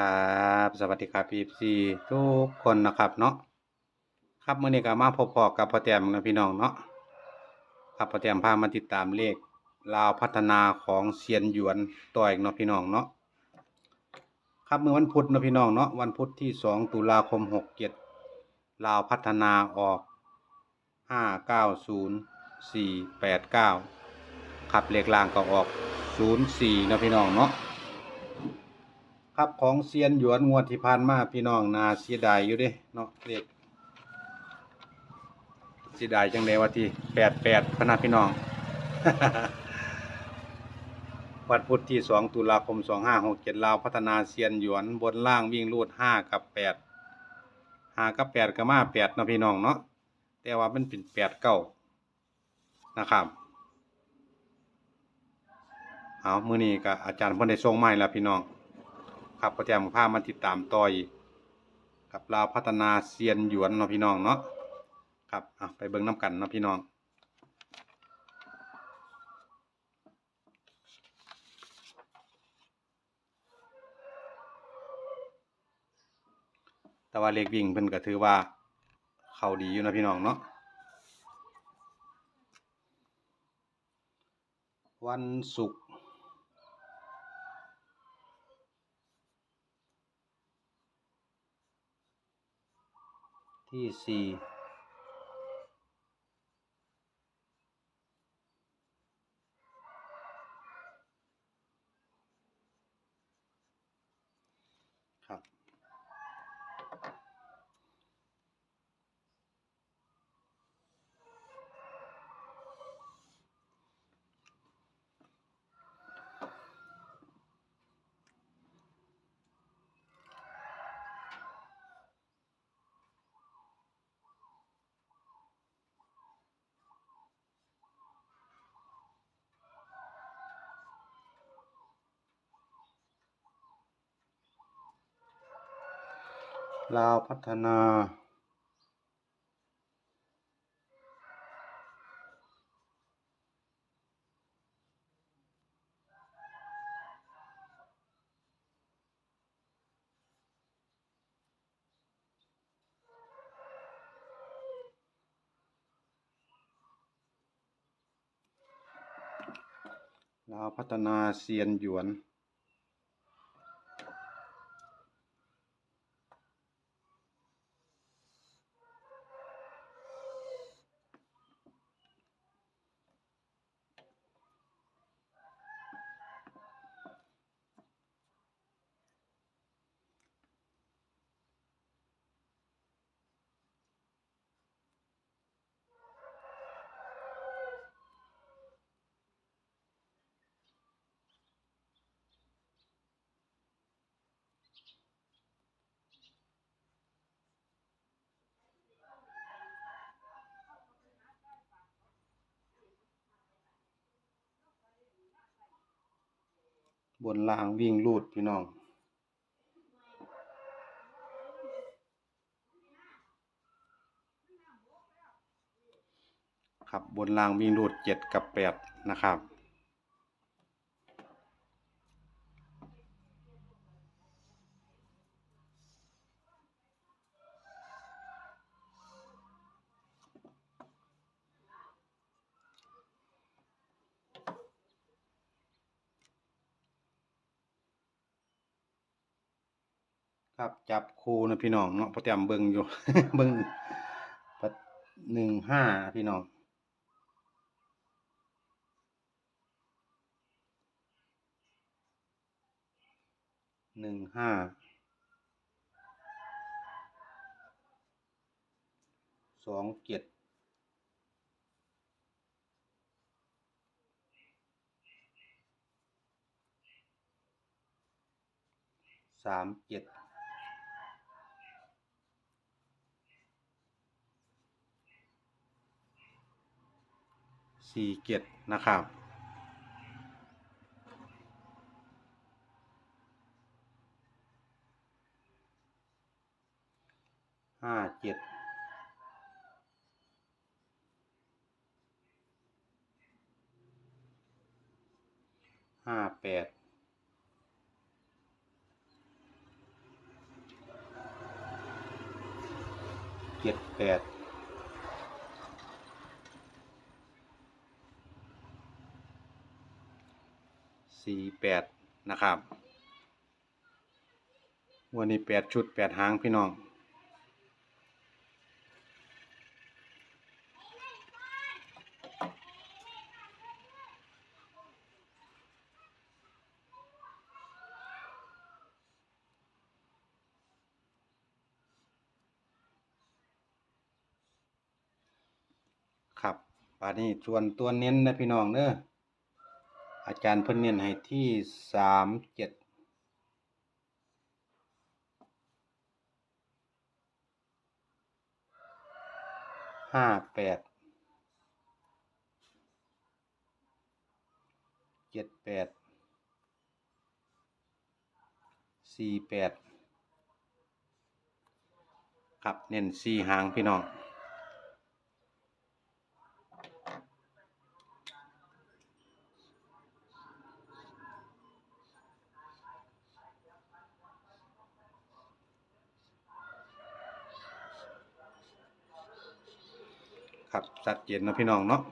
ครับสวัสดีครับพี่ซีทุกคนนะครับเนาะครับมื้อนี้ก็มาพบพอกับพ่อแต้มนะพี่น้องเนาะครับพ่อแต้มพามาติดตามเลขลาวพัฒนาของเซียนหยวนต่ออีกเนาะพี่น้องเนาะครับเมื่อวันพุธเนาะพี่น้องเนาะวันพุธที่2ตุลาคม67ลาวพัฒนาออก590489ครับเลขล่างก็ออก04เนาะพี่น้องเนาะ ครับของเซียนหยวนงวดที่ผ่านมาพี่น้องนาเสียดายอยู่เด้เนาะเลขเสียดายจังไดว่าที่แปดแปดพะนาพี่น้อง วันพุธที่สองตุลาคมสองห้าหกเจ็ดลาวพัฒนาเซียนหยวนบนล่างวิ่งรูดห้ากับแปดห้ากับแปดก็มาแปดนะพี่น้องเนาะแต่ว่ามันเป็นแปดเก้านะครับเอามือนี้ก็อาจารย์เพิ่นได้ส่งมาแล้วพี่น้อง ครับก็แจมภาพมาติดตามต่ออีกกับลาวพัฒนาเซียนหยวนเนาะพี่น้องเนาะครับอะไปเบิ่งน้ำกันเนาะพี่น้องแต่ว่าเลขวิ่งเพิ่นก็ถือว่าเขาดีอยู่นะพี่น้องเนาะวันศุกร์ ที่สี่ครับ ลาวพัฒนา ลาวพัฒนาเซียนหยวน บนล่างวิ่งลูดพี่น้อง ครับบนล่างวิ่งลูดเจ็ดกับแปดนะครับ ครับจับคู่นะพี่น้องเนาะพอเตรียมเบิ่งอยู่เบิ่งปัดหนึ่งห้าพี่น้องหนึ่งห้าสองเจ็ดสามเจ็ด สี่เจ็ดนะครับ ห้าเจ็ดห้าแปดเจ็ดแปด สี่แปดนะครับวันนี้แปดชุดแปดหางพี่น้อง ครับปานนี้ส่วนตัวเน้นนะพี่น้องเด้อ อาจารย์เพิ่นเน้นให้ที่สามเจ็ดห้าแปดเจ็ดแปดสี่แปดครับเน้นสี่หางพี่น้อง ครับชัดเจนนะพี่น้องเนาะ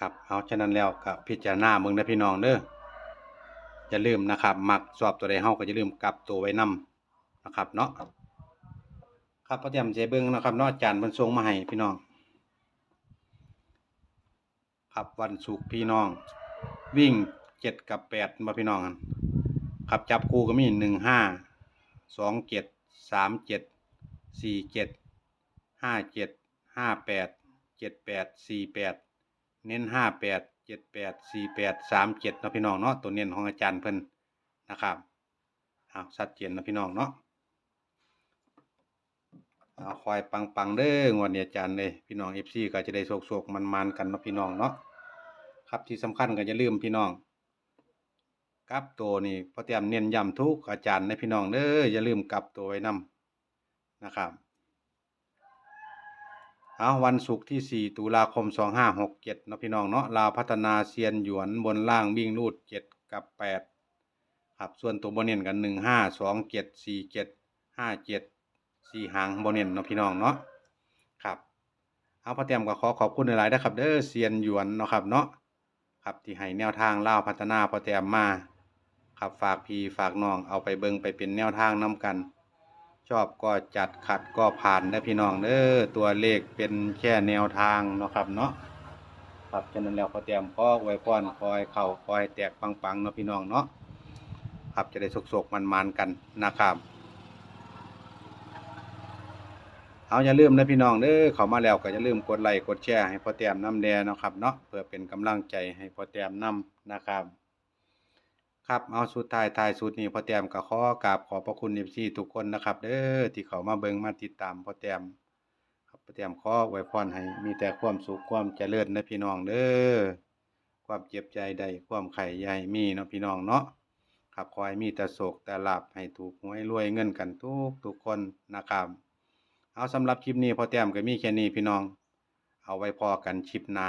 ครับเอาฉะนั้นแล้วก็พิจารณาเมืองนะพี่น้องเด้ออย่าลืมนะครับมักสอบตัวใดเฮาก็อย่าลืมกลับตัวไว้นํนะครับเนาะครับพอเตรียมใจเบิ่งนะครับนอาจารย์เพิ่นส่งมาให้พี่น้อง ครับวันศุกร์พี่น้อง วิ่งเจ็ดกับแปดมาพี่น้องกันครับจับคู่ก็มีหนึ่งห้าสองเจ็ดสามเจ็ด สี่เจ็ดห้าเจ็ดห้าแปดเจ็ดแปดสี่แปดเน้นห้าแปดเจ็ดแปดสี่แปดสามเจ็ดเนาะพี่น้องเนาะตัวเน้นของอาจารย์เพิ่นนะครับเอาชัดเจนเนาะพี่น้องเนาะเอาคอยปังปังๆเด้องวดนี้อาจารย์เลยพี่น้องเอฟซีก็จะได้โศกๆมันๆกันเนาะพี่น้องเนาะครับที่สำคัญก็อย่าลืมพี่น้องกับตัวนี่พอเตรียมเน้นย้ำทุกอาจารย์ในพี่น้องเด้ออย่าลืมกลับตัวไว้นํ นะครับเอาวันศุกร์ที่ 4 ตุลาคม 2567นะพี่น้องเนาะลาวพัฒนาเซียนหยวนบนล่างวิ่งรูด 7 กับ 8 ครับ ส่วนตัวบนเน้นกัน 1 5 2 7 4 7 5 7 4หางบนเน้นเนะพี่น้องเนาะครับเอาพอเตรียมก็ขอขอบคุณหลายๆนะครับเด้อเซียนหยวนเนาะครับเนาะครับที่ให้แนวทางเล่าวพัฒนาพอเตรียมมาครับฝากพี่ฝากน้องเอาไปเบิงไปเป็นแนวทางนํกัน ชอบก็จัดขัดก็ผ่านได้อพี่น้องเด้อตัวเลขเป็นแค่แนวทางเนาะครับเนาะครับฉะนั้นแล้วพอเตรียมขอไว้พรคอยเข้าคอยแตกปังๆเนาะพี่น้องเนาะครับจะได้สุกๆมันๆกันนะครับเอาอย่าลืมนะพี่น้องเด้อเขามาแล้วก็อย่าลืมกดไลค์กดแชร์ให้พอแต้มน้ำแดงเนาะครับเนาะเพื่อเป็นกำลังใจให้พอแต้มน้ำนะครับ ครับเอาสุดท้ายท้ายสุดนี้พ่อแต้มก็ขอกราบขอบพระคุณ FC ทุกคนนะครับ เด้อที่เขามาเบิ่งมาติดตามพ่อแต้มครับพ่อแต้มขอไว้พรให้มีแต่ความสุขความเจริญนะพี่น้องเด้อความเจ็บใจใดความไข่ใหญ่มีเนาะพี่น้องเนาะครับขอให้มีแต่โศกแต่ลาภให้ถูกหวยรวยเงินกันทุกทุกคนนะครับ เอาสำหรับคลิปนี้พอแต้มก็มีแค่นี้พี่น้อง เอาไว้พอกันคลิปหน้า